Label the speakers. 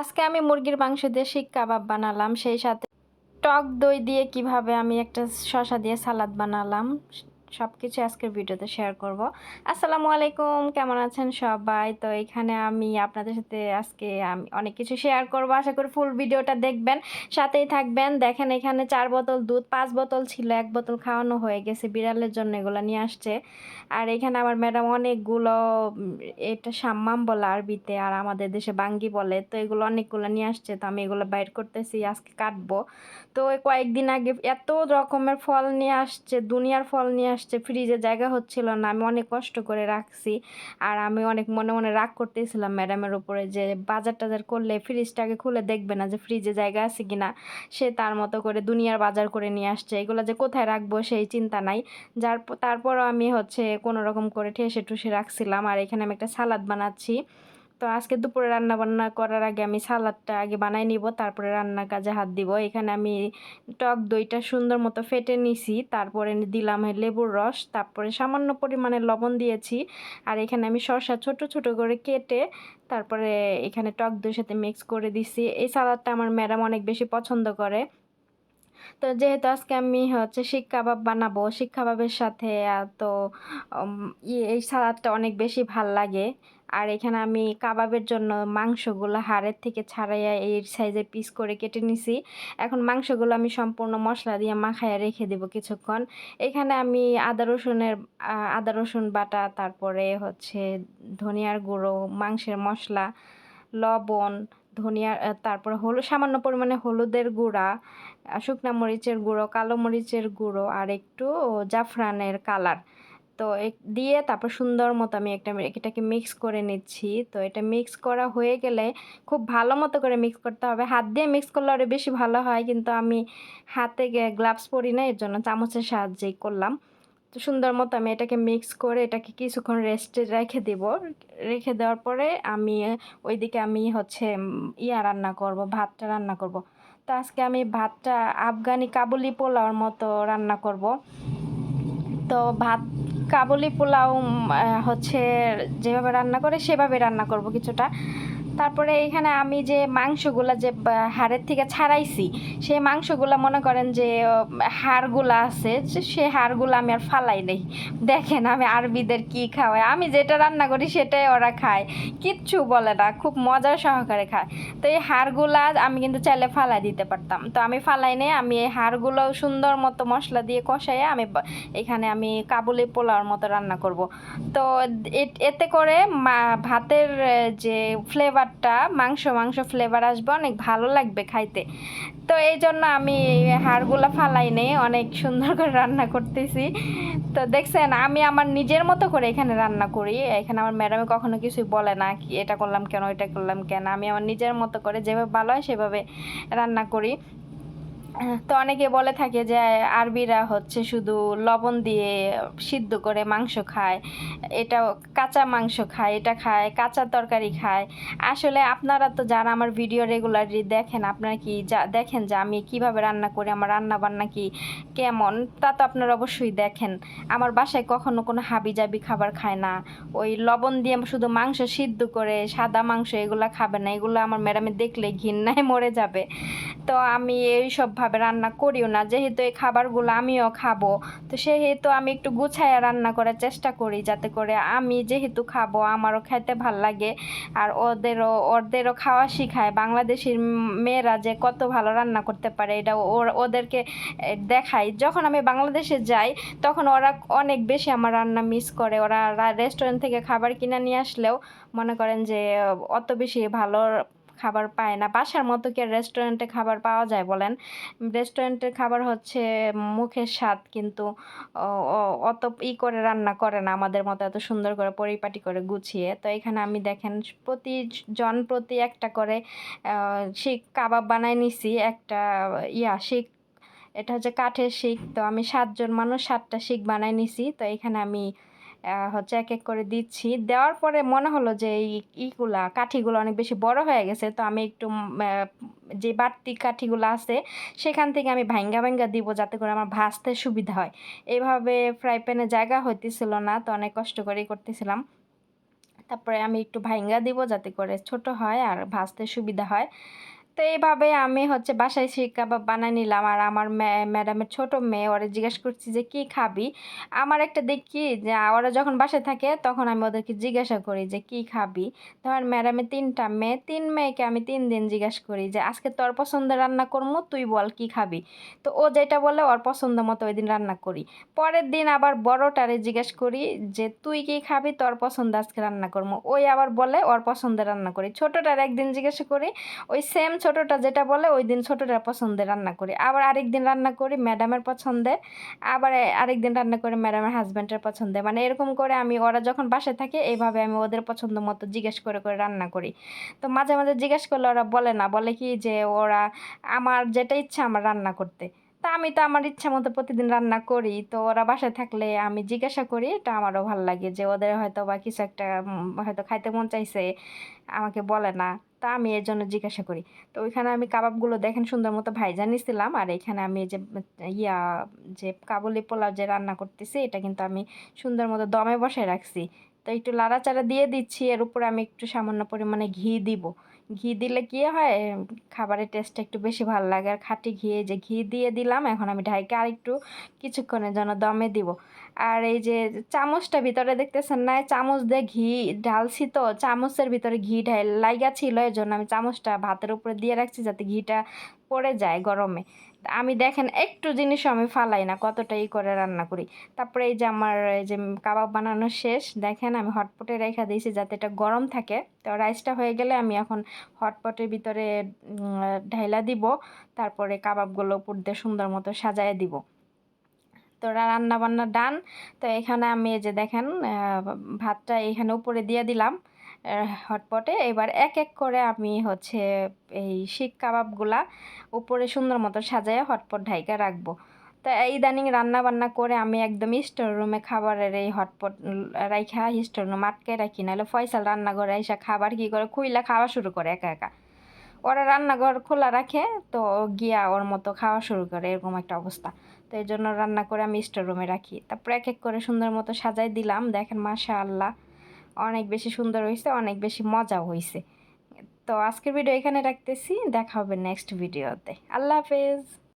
Speaker 1: আজকে আমি মুরগির মাংস দিয়ে শিক কাবাব বানালাম, সেই সাথে টক দই দিয়ে কীভাবে আমি একটা শশা দিয়ে সালাদ বানালাম সব কিছু আজকের ভিডিওতে শেয়ার করব। আসসালামু আলাইকুম, কেমন আছেন সবাই? তো এখানে আমি আপনাদের সাথে আজকে আমি অনেক কিছু শেয়ার করব। আশা করি ফুল ভিডিওটা দেখবেন, সাথেই থাকবেন। দেখেন এখানে চার বোতল দুধ, পাঁচ বোতল ছিল, এক বোতল খাওয়ানো হয়ে গেছে, বিড়ালের জন্য এগুলো নিয়ে আসছে। আর এখানে আমার ম্যাডাম অনেকগুলো এটা সাম্মাম বলে আরবিতে, আর আমাদের দেশে বাঙ্গি বলে, তো এগুলো অনেকগুলো নিয়ে আসছে। তো আমি এগুলো বাইর করতেছি, আজকে কাটবো। তো কয়েকদিন আগে এত রকমের ফল নিয়ে আসছে, দুনিয়ার ফল নিয়ে আসছে ফ্রিজে জায়গা হচ্ছিল না, আমি অনেক কষ্ট করে রাখছি। আর আমি অনেক মনে মনে রাগ করতেছিলাম ম্যাডামের উপরে যে বাজার টাজার করলে ফ্রিজটাকে খুলে দেখবে না যে ফ্রিজে জায়গা আছে কি না সে তার মতো করে দুনিয়ার বাজার করে নিয়ে আসছে। এগুলো যে কোথায় রাখব সেই চিন্তা নাই। যার তারপরও আমি হচ্ছে কোনো রকম করে ঠেসে টুসে রাখছিলাম। আর এখানে আমি একটা সালাদ বানাচ্ছি। তো আজকে দুপুরে রান্না বান্না করার আগে আমি সালাদটা আগে বানাই নিব, তারপরে রান্নার কাজে হাত দিব। এখানে আমি টক দইটা সুন্দর মতো ফেটে নিছি, তারপরে দিলাম লেবুর রস, তারপরে সামান্য পরিমাণে লবণ দিয়েছি। আর এখানে আমি শসা ছোট ছোট করে কেটে, তারপরে এখানে টক দইয়ের সাথে মিক্স করে দিছি। এই সালাদটা আমার ম্যাডাম অনেক বেশি পছন্দ করে। তো যেহেতু আজকে আমি হচ্ছে শিক কাবাব বানাবো, শিক কাবাবের সাথে তো ইয়ে এই সালাদটা অনেক বেশি ভালো লাগে। আর এখানে আমি কাবাবের জন্য মাংসগুলো হাড়ের থেকে ছাড়াইয়া এই সাইজের পিস করে কেটে নিছি। এখন মাংসগুলো আমি সম্পূর্ণ মশলা দিয়ে মাখাইয়া রেখে দেব কিছুক্ষণ। এখানে আমি আদা রসুনের আদা রসুন বাটা তারপরে হচ্ছে ধনিয়ার গুঁড়ো মাংসের মশলা লবণ ধনিয়ার আহ, তারপরে হলুদ সামান্য পরিমাণে হলুদের গুঁড়া শুকনা মরিচের গুঁড়ো কালো মরিচের গুঁড়ো আর একটু জাফরানের কালার। তো দিয়ে তারপর সুন্দর মতো আমি একটা এটাকে মিক্স করে নিচ্ছি। তো এটা মিক্স করা হয়ে গেলে খুব ভালো মতো করে মিক্স করতে হবে। হাত দিয়ে মিক্স করলে আরও বেশি ভালো হয়, কিন্তু আমি হাতে গ্লাভস পরি না, এর জন্য চামচের সাহায্যেই করলাম। তো সুন্দর মতো আমি এটাকে মিক্স করে এটাকে কিছুক্ষণ রেস্টে রেখে দেব। রেখে দেওয়ার পরে আমি, ওইদিকে আমি হচ্ছে ইয়া রান্না করব, ভাতটা রান্না করব। তো আজকে আমি ভাতটা আফগানি কাবুলি পোলাওর মতো রান্না করব। তো ভাত কাবুলি পোলাও হচ্ছে যেভাবে রান্না করে সেভাবে রান্না করব কিছুটা। তারপরে এখানে আমি যে মাংসগুলা যে হাড়ের থেকে ছাড়াইছি, সেই মাংসগুলা মনে করেন যে হাড়গুলা আছে, সে হাড়গুলো আমি আর ফালাই নেই। দেখেন আমি আরবিদের কি খাওয়াই। আমি যেটা রান্না করি সেটাই ওরা খায়। কিচ্ছু বলে না, খুব মজার সহকারে খায়। তো এই হাড়গুলা আমি কিন্তু চাইলে ফালাই দিতে পারতাম। তো আমি ফালাই নেই, আমি এই হাড়গুলো সুন্দর মতো মশলা দিয়ে কষাইয়ে আমি এখানে আমি কাবুলি পোলাওর মতো রান্না করব। তো এতে করে ভাতের যে যে ফ্লেভারটা মাংস মাংস ফ্লেভার আসবে, অনেক ভালো লাগবে খাইতে। তো এই জন্য আমি হাড়গুলো ফালাই নেই, অনেক সুন্দর করে রান্না করতেছি। তো দেখছেন, আমি আমার নিজের মতো করে এখানে রান্না করি। এখানে আমার ম্যাডামে কখনো কিছুই বলে না কি এটা করলাম কেন এটা করলাম কেন। আমি আমার নিজের মতো করে যেভাবে ভালো হয় সেভাবে রান্না করি। তো অনেকে বলে থাকে যে আরবিরা হচ্ছে শুধু লবণ দিয়ে সিদ্ধ করে মাংস খায়, এটা কাঁচা মাংস খায়, এটা খায়, কাঁচা তরকারি খায়। আসলে আপনারা তো যারা আমার ভিডিও রেগুলারলি দেখেন, আপনারা কি যা দেখেন যে আমি কীভাবে রান্না করি, আমার রান্না বান্না কি কেমন, তা তো আপনারা অবশ্যই দেখেন। আমার বাসায় কখনো কোনো হাবিজাবি খাবার খায় না। ওই লবণ দিয়ে শুধু মাংস সিদ্ধ করে সাদা মাংস এগুলো খাবে না, এগুলো আমার ম্যাডামে দেখলে ঘিন্নায় মরে যাবে। তো আমি এইসব ভাবে রান্না করিও না। যেহেতু এই খাবারগুলো আমিও খাব, তো সেহেতু আমি একটু গুছাইয়া রান্না করার চেষ্টা করি যাতে করে আমি যেহেতু খাব, আমারও খেতে ভালো লাগে আর ওদেরও ওদেরও খাওয়া শিখায়। বাংলাদেশের মেয়েরা যে কত ভালো রান্না করতে পারে, এটা ওদেরকে দেখাই। যখন আমি বাংলাদেশে যাই, তখন ওরা অনেক বেশি আমার রান্না মিস করে। ওরা রেস্টুরেন্ট থেকে খাবার কিনে নিয়ে আসলেও মনে করেন যে অত বেশি ভালো খাবার পায় না। বাসার মতো কি রেস্টুরেন্টে খাবার পাওয়া যায় বলেন? রেস্টুরেন্টের খাবার হচ্ছে মুখের স্বাদ কিন্তু অত ই করে রান্না করে না আমাদের মতো এত সুন্দর করে পরিপাটি করে গুছিয়ে। তো এখানে আমি দেখেন প্রতিজন প্রতি একটা করে শিক কাবাব বানায় নিছি, একটা ইয়া শিক, এটা হচ্ছে কাঠের শিক। তো আমি সাতজন মানুষ সাতটা শিক বানায় নিছি। তো এখানে আমি হচ্ছে এক এক করে দিচ্ছি। দেওয়ার পরে মনে হলো যে এই ইগুলা, কাঠিগুলো অনেক বেশি বড় হয়ে গেছে, তো আমি একটু যে বাড়তি কাঠিগুলো আছে, সেখান থেকে আমি ভাঙ্গা ভাঙ্গা দিব যাতে করে আমার ভাজতে সুবিধা হয়। এইভাবে ফ্রাই প্যানে জায়গা হইতেছিল না, তো অনেক কষ্ট করেই করতেছিলাম। তারপরে আমি একটু ভাইঙ্গা দিব যাতে করে ছোট হয় আর ভাজতে সুবিধা হয়। তো এইভাবে আমি হচ্ছে বাসায় শিক কাবাব বানাই নিলাম। আর আমার ম্যাডামের ছোট মেয়ে, ওরা জিজ্ঞেস করছি যে, কি খাবি? আমার একটা দেখি যে, ওরা যখন বাসায় থাকে, তখন আমি ওদেরকে জিজ্ঞাসা করি যে, কি খাবি? ধর ম্যাডামের তিনটা মেয়ে, তিন মেয়েকে আমি তিন দিন জিজ্ঞাসা করি যে, আজকে তোর পছন্দের রান্না করব তুই বল কি খাবি? তো ও যেটা বলে, ওর পছন্দ মতো ওই দিন রান্না করি। পরের দিন আবার বড়টারে জিজ্ঞেস করি যে, তুই কি খাবি? তোর পছন্দ আজকে রান্না করব ওই আবার বলে, ওর পছন্দের রান্না করি। ছোটোটার একদিন জিজ্ঞাসা করি, ওই সেম ছোটোটা যেটা বলে, ওই দিন ছোটোটার পছন্দে রান্না করি। আবার আরেক দিন রান্না করি ম্যাডামের পছন্দে, আবার আরেক দিন রান্না করি ম্যাডামের হাজব্যান্ডের পছন্দে। মানে এরকম করে আমি, ওরা যখন বাসায় থাকে, এইভাবে আমি ওদের পছন্দ মতো জিজ্ঞেস করে করে রান্না করি। তো মাঝে মাঝে জিজ্ঞেস করলে ওরা বলে না, বলে কি যে ওরা আমার যেটা ইচ্ছা আমার রান্না করতে। তা আমি তো আমার ইচ্ছা মতো প্রতিদিন রান্না করি। তো ওরা বাসায় থাকলে আমি জিজ্ঞাসা করি, এটা আমারও ভালো লাগে যে ওদের হয়তো বা কিছু একটা হয়তো খাইতে মন চাইছে, আমাকে বলে না। তা আমি এর জন্য জিজ্ঞাসা করি। তো ওইখানে আমি কাবাবগুলো দেখেন সুন্দর মতো ভাইজা নিছিলাম। আর এখানে আমি যে, ইয়া, যে কাবুলি পোলাও যে রান্না করতেছি, এটা কিন্তু আমি সুন্দর মতো দমে বসে রাখছি। তো একটু লাড়াচাড়া দিয়ে দিচ্ছি, এর উপরে আমি একটু সামান্য পরিমাণে ঘি দিব। ঘি দিলে কি হয়? খাবারের টেস্টটা একটু বেশি ভালো লাগে। আর খাঁটি ঘি যে ঘি দিয়ে দিলাম, এখন আমি ঢাইকে আর একটু কিছুক্ষণের জন্য দমে দিব। আর এই যে চামচটা ভিতরে দেখতেছেন না চামচ দিয়ে ঘি ঢালছি তো, চামচের ভিতরে ঘি ঢাল লাইগা ছিল এই জন্য আমি চামচটা ভাতের উপরে দিয়ে রাখছি যাতে ঘিটা পড়ে যায় গরমে। আমি দেখেন একটু জিনিসও আমি ফালাই না, কতটা ই করে রান্না করি। তারপরে এই যে আমার, এই যে কাবাব বানানো শেষ, দেখেন আমি হটপটে রেখে দিয়েছি যাতে এটা গরম থাকে। তো রাইসটা হয়ে গেলে আমি এখন হটপটের ভিতরে ঢাইলা দিব, তারপরে কাবাবগুলো উপর দিয়ে সুন্দর মতো সাজায় দিব। তো রান্না বান্না ডান। তো এখানে আমি এই যে দেখেন ভাতটা এখানে উপরে দিয়ে দিলাম। হটপটে। এবার এক এক করে আমি হচ্ছে এই শিক কাবাবগুলা উপরে সুন্দর মতো সাজায় হটপট ঢাইকা রাখব। তো ইদানিং রান্না বান্না করে আমি একদম স্টোর রুমে খাবারের এই হটপট রাইখা স্টোর রুম আটকে রাখি, নাহলে ফয়সাল রান্নাঘরে এসে খাবার কী করে খুইলা খাওয়া শুরু করে একা একা। ওরা রান্নাঘর খোলা রাখে, তো গিয়া ওর মতো খাওয়া শুরু করে, এরকম একটা অবস্থা। তো এই জন্য রান্না করে আমি স্টোর রুমে রাখি। তারপরে এক এক করে সুন্দর মতো সাজাই দিলাম। দেখেন মাশা আল্লাহ অনেক বেশি সুন্দর হয়েছে অনেক বেশি মজাও হয়েছে তো আজকের ভিডিও এখানে রাখতেছি, দেখা হবে নেক্সট ভিডিওতে আল্লাহ হাফেজ।